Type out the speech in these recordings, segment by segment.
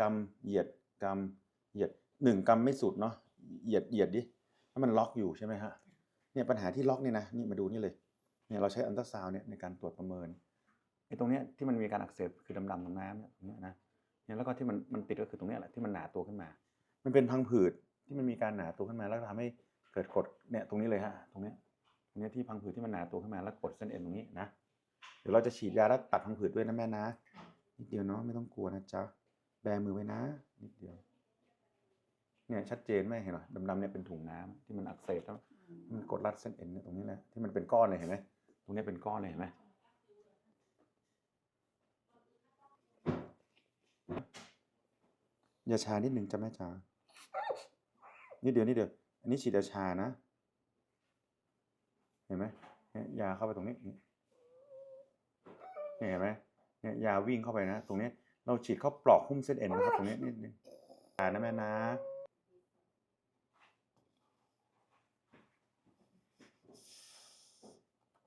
กำเหยียดกำเหยียดหนึ่งกำไม่สุดเนาะเหยียดเหยียดดิถ้ามันล็อกอยู่ใช่ไหมฮะเนี่ยปัญหาที่ล็อกเนี่ยนะนี่มาดูนี่เลยเนี่ยเราใช้อันตราซาวเนี่ยในการตรวจประเมินไอ้ตรงเนี้ยที่มันมีการอักเสบคือดำๆตรงน้ำเนี่ยตรงเนี้ยนะเนี่ยแล้วก็ที่มันมันติดก็คือตรงเนี้ยแหละที่มันหนาตัวขึ้นมา มันเป็นพังผืดที่มันมีการหนาตัวขึ้นมาแล้วทำให้เกิดกดเนี่ยตรงนี้เลยฮะตรงเนี้ยตรงเนี้ยที่พังผืดที่มันหนาตัวขึ้นมาแล้วกดเส้นเอ็นตรงนี้นะเดี๋ยวเราจะฉีดยาแล้วตัดพังผืดด้วยนะแม่นะนิดเดียวเนาะไม่ต้องกลัวนะจ๊ะ มือไว้นะ นิดเดียว เนี่ยชัดเจนไหมเห็นไหมดำๆเนี่ยเป็นถุงน้ำที่มันอักเสบแล้วมันกดรัดเส้นเอ็นเนี่ยตรงนี้แหละที่มันเป็นก้อนเลยเห็นไหมตรงนี้เป็นก้อนเลยเห็นไหมยาชานิดหนึ่งจ้ะแม่จ๋านิดเดียวนิดเดียว อันนี้ฉีดยาชานะ เห็นไหมเนี่ยยาเข้าไปตรงนี้เนี่ยเห็นไหมเนี่ยยาวิ่งเข้าไปนะ ตรงนี้ เราฉีดเข้าปลอกหุ้มเส้นเอ็นนะครับตรงนี้นิดนึงอ่านะแม่นะ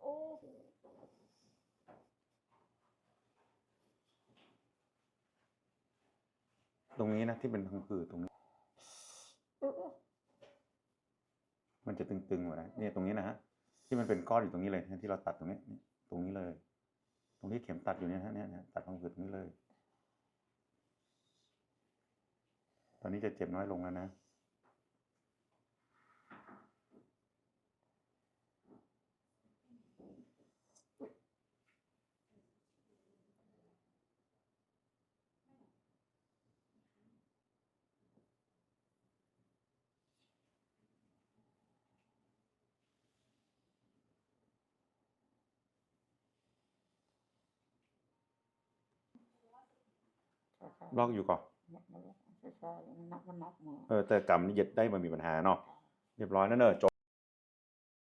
โอ้ตรงนี้นะที่เป็นพังผืดตรงนี้เออมันจะตึงๆหมดนะเนี่ยตรงนี้นะฮะที่มันเป็นก้อนอยู่ตรงนี้เลยที่เราตัดตรงนี้นี่ตรงนี้เลย ตรงที่เข็มตัดอยู่เนี่ยฮะเนี่ยเนี่ยตัดพังผืดตรงนี้เลย ต อนนี้จะเจ็บน้อยลงแล้วนะช้าลอกอยู่ก่อน ๆมันช้าๆมันนับมันนับมือเออแต่กรรมนี่เย็ดได้มันมีปัญหาเนาะเรียบร้อยแล้วเนอะจบ